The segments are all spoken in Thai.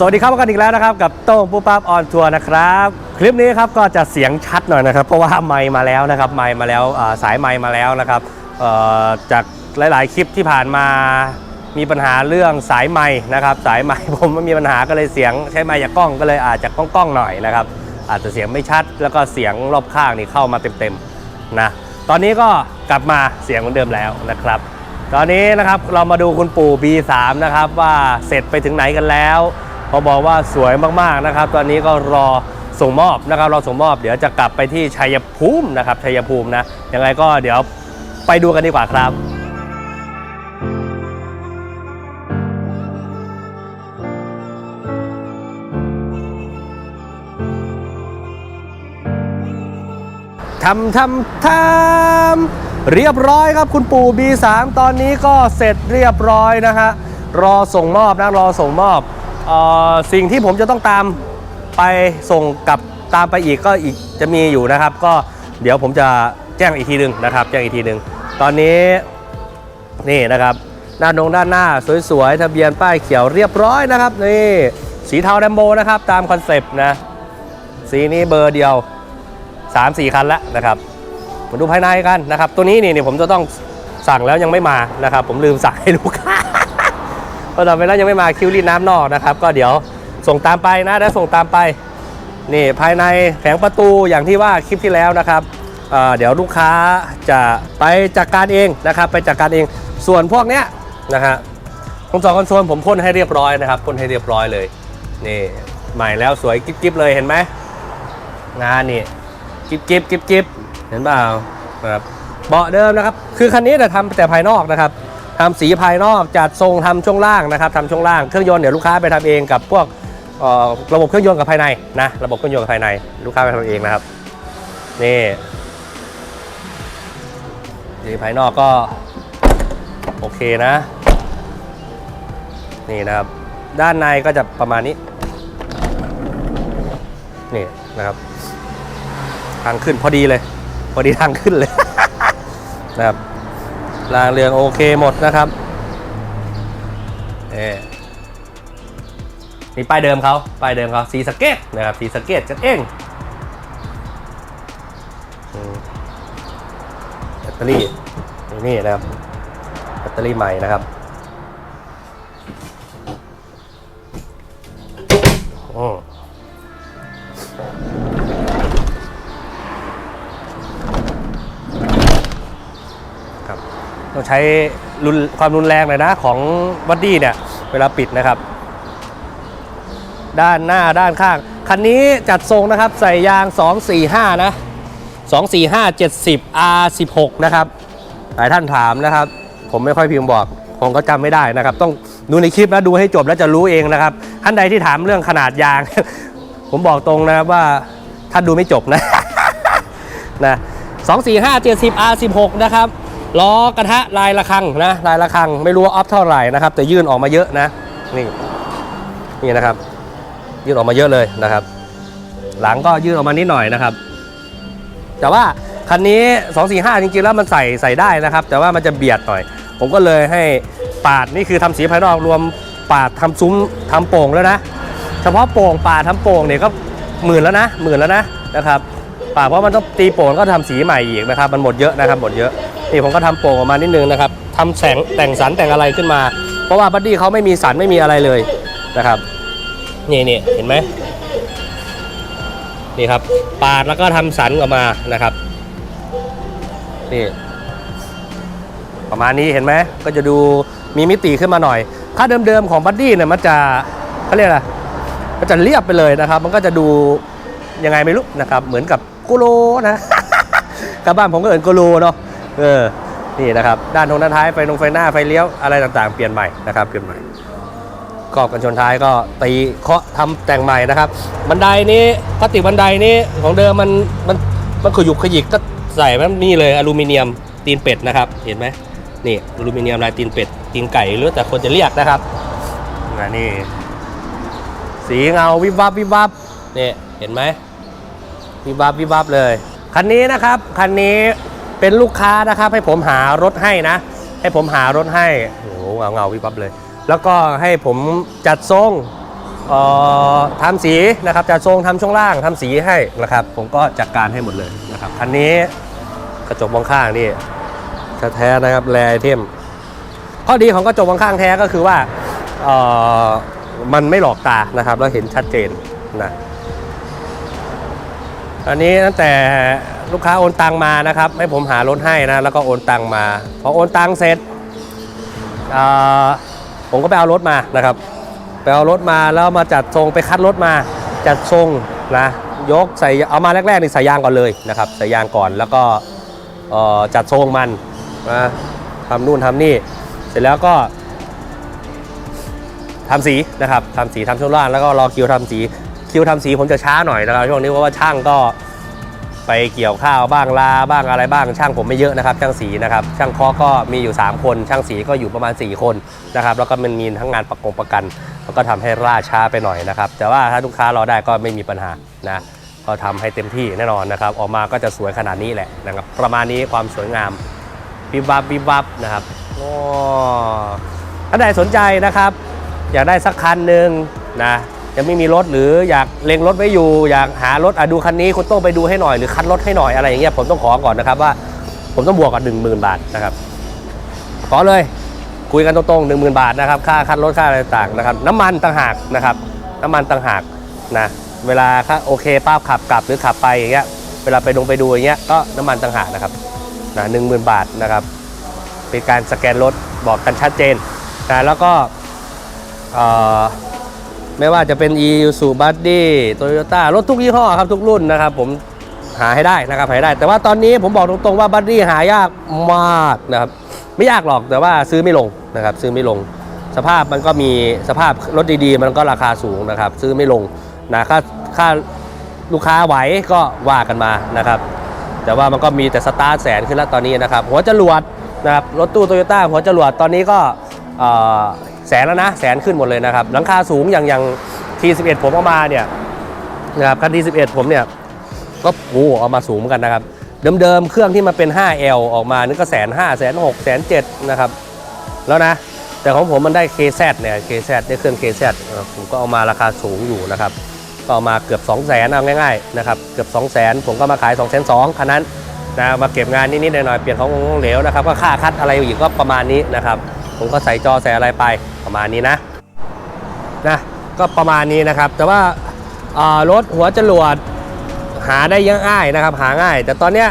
สวัสดีครับพบกันอีกแล้วนะครับ กับโต้งปุ๊บปั๊บออนทัวร์นะครับ คลิปนี้ครับก็จะเสียงชัดหน่อยนะครับ เพราะว่าไมค์มาแล้วนะครับไมค์มาแล้วสายไมค์มาแล้วนะครับจากหลาย ๆ คลิปที่ผ่านมามีปัญหาเรื่องสายไมค์นะครับ สายไมค์ผมมีปัญหาก็เลยเสียงใช้ไมค์จากกล้องก็เลยอาจจะกล้องๆหน่อยนะครับ อาจจะเสียงไม่ชัด แล้วก็เสียงรอบข้างนี่เข้ามาเต็มๆนะตอนนี้ก็กลับมาเสียงเหมือนเดิมแล้วนะครับตอนนี้นะครับเรามาดูคุณปู่ B3 นะครับว่าเสร็จไปถึงไหนกันแล้ว เขาบอกว่าสวยมากๆนะครับ ตอนนี้ก็รอส่งมอบนะครับรอส่งมอบเดี๋ยวจะกลับไปที่ชัยภูมินะครับชัยภูมินะยังไงก็เดี๋ยวไปดูกันดีกว่าครับทำทำทำเรียบร้อยครับคุณปู่ B3 ตอนนี้ก็เสร็จเรียบร้อยนะฮะรอส่งมอบนะรอส่งมอบ สิ่งที่ผมจะต้องตามไปส่งกลับตามไปอีกก็อีกจะมีอยู่นะครับ ก็เดี๋ยวผมจะแจ้งอีกทีหนึ่งนะครับ แจ้งอีกทีหนึ่งตอนนี้นี่นะครับด้านนงด้านหน้าสวยๆทะเบียนป้ายเขียวเรียบร้อยนะครับนี่สีเทาแรมโบนะครับตามคอนเซปต์นะสีนี้เบอร์เดียว 3 4 คันแล้วนะครับมาดูภายในกันนะครับ ตัวนี้นี่นี่ผมจะต้องสั่งแล้วยังไม่มานะครับ ผมลืมสั่งให้ลูกค้า เพราะตอนเวลายังไม่มาคิวรีดน้ำนอกนะครับ ก็เดี๋ยวส่งตามไปนะแล้ส่งตามไปนี่ภายในแผงประตูอย่างที่ว่าคลิปที่แล้วนะครับเเดี๋ยวลูกค้าจะไปจัดการเองนะครับ ไปจัดการเองส่วนพวกเนี้ยนะฮะตรงสองคอนโซลผมพ่นให้เรียบร้อยนะครับพ่นให้เรียบร้อยเลยนี่ใหม่แล้วสวยกิ๊บๆเลยเห็นไหมงานนี่จิบจิบจิบจิบเห็นเปล่าครับเบาะเดิมนะครับ คือคันนี้แต่ทำแต่ภายนอกนะครับ ทำสีภายนอกจัดทรงทำช่วงล่างนะครับทำช่วงล่างเครื่องยนต์เดี๋ยวลูกค้าไปทำเองกับพวกระบบเครื่องยนต์กับภายในนะระบบเครื่องยนต์กับภายใน ลูกค้าไปทำเองนะครับนี่สีภายนอกก็โอเคนะ นี่นะครับ ด้านในก็จะประมาณนี้ นี่นะครับ ทางขึ้นพอดีเลย พอดีทางขึ้นเลยนะครับ รางเรืองโอเคหมดนะครับเอนี่ป้ายเดิมเขาป้ายเดิมเขาสีสเก็ตนะครับสีสเก็ตกันเองแบตเตอรี่นี่นะครับแบตเตอรี่ใหม่นะครับ ต้องใช้รุนความรุนแรงหน่อยนะของวัดดี้เนี่ยเวลาปิดนะครับ ด้านหน้าด้านข้าง คันนี้จัดทรงนะครับใส่ยาง 245 นะ 245 70 R16 นะครับ หลายท่านถามนะครับ ผมไม่ค่อยพิมพ์บอกผมก็จำไม่ได้นะครับ ต้องดูในคลิปแล้วดูให้จบแล้วจะรู้เองนะครับท่านใดที่ถามเรื่องขนาดยาง ผมบอกตรงนะครับว่าท่านดูไม่จบนะนะ245 70 R16 นะครับ ล้อกระทะลายระฆังนะลายระฆังไม่รู้ว่าออฟเท่าไหร่นะครับ แต่ยื่นออกมาเยอะนะนี่นี่นะครับ ยื่นออกมาเยอะเลยนะครับ หลังก็ยื่นออกมานิดหน่อยนะครับ แต่ว่าคันนี้ 245 จริงๆแล้วมันใส่ใส่ได้นะครับ แต่ว่ามันจะเบียดหน่อย ผมก็เลยให้ปาดนี่คือทำสีภายนอกรวมปาดทำซุ้มทำโป่งแล้วนะ เฉพาะโป่งปาดทำโป่งเนี่ยก็หมื่นแล้วนะหมื่นแล้วนะนะครับปาดเพราะมันต้องตีโป่งก็ทำสีใหม่อีกนะครับ มันหมดเยอะนะครับหมดเยอะ นี่ผมก็ทำโป่งออกมานิดนึงนะครับทำแสงแต่งสันแต่งอะไรขึ้นมา เพราะว่าบัดดี้เขาไม่มีสันไม่มีอะไรเลยนะครับนี่นี่เห็นไหมนี่ครับ ปาดแล้วก็ทำสันออกมานะครับนี่ประมาณนี้เห็นไหมก็จะดูมีมิติขึ้นมาหน่อยค่าเดิมๆของบัดดี้เนี่ยมันจะเขาเรียกอะไรมันจะเรียบไปเลยนะครับ มันก็จะดูยังไงไม่รู้นะครับ เหมือนกับโกโลนะกับบ้านผมก็เอินโกโลเนาะ เออนี่นะครับด้านตรงด้านท้ายไฟนงไฟหน้าไฟเลี้ยวอะไรต่างๆเปลี่ยนใหม่นะครับเปลี่ยนใหม่กรอบกันชนท้ายก็ตีเคาะทำแต่งใหม่นะครับ บันไดนี้พลาสติกบันไดนี้ของเดิมมันมันมันขยุกขยิกก็ใส่มันนี่เลยอลูมิเนียมตีนเป็ดนะครับ เห็นไหมนี่อลูมิเนียมลายตีนเป็ดตีนไก่หรือแต่คนจะเรียกนะครับนี่สีเงาวิบวับวิบวับนี่เห็นไหมวิบวับวิบวับเลย คันนี้นะครับ คันนี้ เป็นลูกค้านะครับให้ผมหารถให้นะ ให้ผมหารถให้โอ้โหเงาเงาวิบวับเลย แล้วก็ให้ผมจัดทรงเอ่อทำสีนะครับจะทรงทำช่วงล่างทำสีให้นะครับ ผมก็จัดการให้หมดเลยนะครับคันนี้กระจกมองข้างนี่แท้นะครับแรไอเทมข้อดีของกระจกมองข้างแท้ก็คือว่าเอ่อมันไม่หลอกตานะครับ แล้วเห็นชัดเจนนะ อันนี้ตั้งแต่ลูกค้าโอนตังมานะครับ ให้ผมหารถให้นะ แล้วก็โอนตังมา พอโอนตังเสร็จผมก็ไปเอารถมานะครับ ไปเอารถมาแล้วมาจัดทรงไปคัดรถมาจัดทรงนะยกใส่เอามาแรกๆนี่ใส่ยางก่อนเลยนะครับใส่ยางก่อนแล้วก็จัดทรงมันนะทำนู่นทำนี่ เสร็จแล้วก็ทำสีนะครับทำสีทำช่วงล่างแล้วก็รอคิวทำสี คิวทำสีผมจะช้าหน่อยนะครับช่วงนี้เพราะว่าช่างก็ไปเกี่ยวข้าวบ้างลาบ้างอะไรบ้าง ช่างผมไม่เยอะนะครับ ช่างสีนะครับ ช่างเคาะก็มีอยู่ 3 คน ช่างสีก็อยู่ประมาณ 4 คนนะครับ แล้วก็มันมีทั้งงานประกงประกันแล้วก็ทำให้ล่าช้าไปหน่อยนะครับ แต่ว่าถ้าลูกค้ารอได้ก็ไม่มีปัญหานะก็ทำให้เต็มที่แน่นอนนะครับ ออกมาก็จะสวยขนาดนี้แหละนะครับ ประมาณนี้ความสวยงามวิบวับวิบวับนะครับโอ้ถ้าใดสนใจนะครับ อยากได้สักคันหนึ่งนะ ยังไม่มีรถหรืออยากเล็งรถไว้อยู่ อยากหารถอะดูคันนี้คุณต้องไปดูให้หน่อยหรือคัดรถให้หน่อยอะไรอย่างเงี้ยผมต้องขอก่อนนะครับว่า ผมต้องบวกกับ1 0,000 บาทนะครับขอเลยคุยกันตรงๆ1 0,000บาทนะครับค่าคัดรถค่าอะไรต่างนะครับ น้ำมันต่างหากนะครับ น้ำมันต่างหากนะเวลาค่าโอเคป้าขับกลับหรือขับไปอย่างเงี้ยเวลาไปดงไปดูอย่างเงี้ยก็น้ำมันต่างหากนะครับนะหนึ่งหมื่นบาทนะครับเป็นการสแกนรถบอกกันชัดเจนนะแล้วก็เอ่อ ไม่ว่าจะเป็น e u s u b u d d y Toyota รถทุกยี่ห้อครับทุกรุ่นนะครับ ผมหาให้ได้นะครับหาให้ได้ แต่ว่าตอนนี้ผมบอกตรงๆว่าบัดดี้หายากมากนะครับไม่ยากหรอกแต่ว่าซื้อไม่ลงนะครับ ซื้อไม่ลง สภาพมันก็มีสภาพรถดีๆ มันก็ราคาสูงนะครับ ซื้อไม่ลงนะค่าค่าลูกค้าไหวก็ว่ากันมานะครับ แต่ว่ามันก็มีแต่สตาร์ทแสนขึ้นแล้วตอนนี้นะครับ หัวจรวดนะครับรถตู้โตโยต้าหัวจรวดตอนนี้ก็ แสนแล้วนะ แสนขึ้นหมดเลยนะครับ หลังคาสูงอย่างอย่าง T11 ผมเอามาเนี่ยนะครับคัน T11 ผมเนี่ยก็โอ้เอามาสูงเหมือนกันนะครับ เดิมๆเครื่องที่มันเป็น 5L ออกมานี่ก็แสนห้าแสนหกแสนเจ็ดนะครับแล้วนะ แต่ของผมมันได้ KZ เนี่ย KZ ได้เครื่อง KZ เอ่อผมก็เอามาราคาสูงอยู่นะครับก็เอามาเกือบ 2 0 0 0 0นเอาง่ายๆนะครับเกือบ2 0 0 0 0 0ผมก็มาขาย2 2 0 0 0คันนั้นนะมาเก็บงานนิดๆหน่อยๆเปลี่ยนของเหลวนะครับก็ค่าคัดอะไรอีกก็ประมาณนี้นะครับ ผมก็ใส่จอใส่อะไรไปประมาณนี้นะนะก็ประมาณนี้นะครับ แต่ว่ารถหัวจรวดหาได้ยังง่ายนะครับ หาง่าย แต่ตอนเนี้ย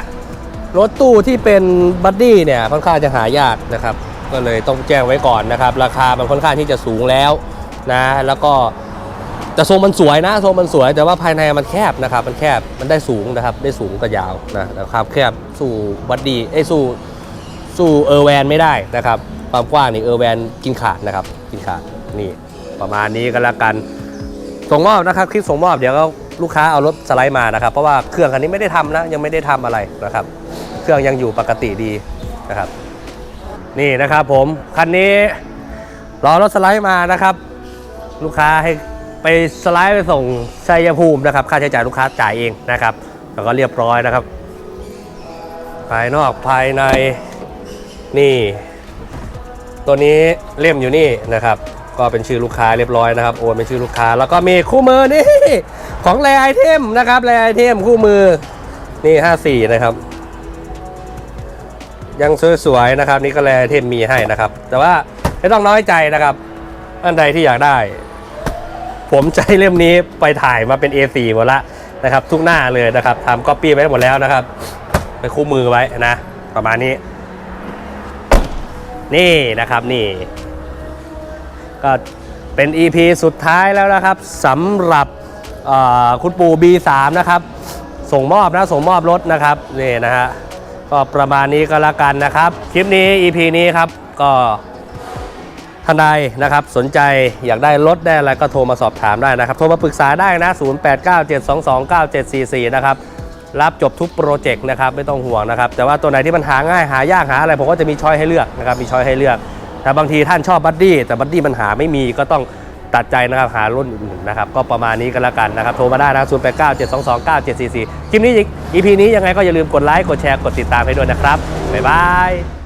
รถตู้ที่เป็นบัดดี้เนี่ยค่อนข้างจะหายากนะครับ ก็เลยต้องแจ้งไว้ก่อนนะครับ ราคามันค่อนข้างที่จะสูงแล้วนะแล้วก็แต่ทรงมันสวยนะทรงมันสวย แต่ว่าภายในมันแคบนะครับ มันแคบมันได้สูงนะครับ ได้สูงกับยาวนะนะครับแคบสู่บัดดี้เอ้สู้ สู้เออร์แวนไม่ได้นะครับ ความกว้างนี่เออร์แวนกินขาดนะครับ กินขาดนี่ประมาณนี้ก็แล้วกันส่งมอบนะครับคลิปส่งมอบเดี๋ยวก็ลูกค้าเอารถสไลด์มานะครับ เพราะว่าเครื่องคันนี้ไม่ได้ทำนะยังไม่ได้ทำอะไรนะครับ เครื่องยังอยู่ปกติดีนะครับ นี่นะครับผมคันนี้รอรถสไลด์มานะครับ ลูกค้าให้ไปสไลด์ไปส่งชัยภูมินะครับ ค่าใช้จ่ายลูกค้าจ่ายเองนะครับ แล้วก็เรียบร้อยนะครับ ภายนอกภายใน นี่ ตัวนี้เล่มอยู่นี่นะครับ ก็เป็นชื่อลูกค้าเรียบร้อยนะครับโอนเป็นชื่อลูกค้า แล้วก็มีคู่มือนี่ของแรไอเทมนะครับแรไอเทมคู่มือนี่ 54 นะครับ ยังสวยๆนะครับ นี่ก็แรไอเทมมีให้นะครับ แต่ว่าไม่ต้องน้อยใจนะครับ อันใดที่อยากได้ ผมใช้เล่มนี้ไปถ่ายมาเป็น A4 หมดละนะครับ ทุกหน้าเลยนะครับทำก๊อปปี้ไว้หมดแล้วนะครับ ไปคู่มือไว้นะ ประมาณนี้ นี่นะครับนี่ ก็เป็น EP สุดท้ายแล้วนะครับสำหรับคุณปู่ B3 นะครับ ส่งมอบนะส่งมอบรถนะครับนี่นะฮะก็ประมาณนี้ก็แล้วกันนะครับ คลิปนี้ EP นี้ครับก็ท่านใดนะครับสนใจอยากได้รถได้อะไรก็โทรมาสอบถามได้นะครับ โทรมาปรึกษาได้นะ 0897229744 นะครับ รับจบทุกโปรเจกต์นะครับไม่ต้องห่วงนะครับ แต่ว่าตัวไหนที่มันหาง่ายหายากหาอะไรผมก็จะมีช้อยให้เลือกนะครับมีช้อยให้เลือก แต่บางทีท่านชอบบัดดี้แต่บัดดี้มันหาไม่มีก็ต้องตัดใจนะครับหารุ่นอื่นนะครับก็ประมาณนี้ก็แล้วกันนะครับโทรมาได้นะ0 8 9 7 2 2 9 7 4 4คลิปนี้อีพีนี้ยังไงก็อย่าลืมกดไลค์กดแชร์กดติดตามให้ด้วยนะครับบ๊ายบาย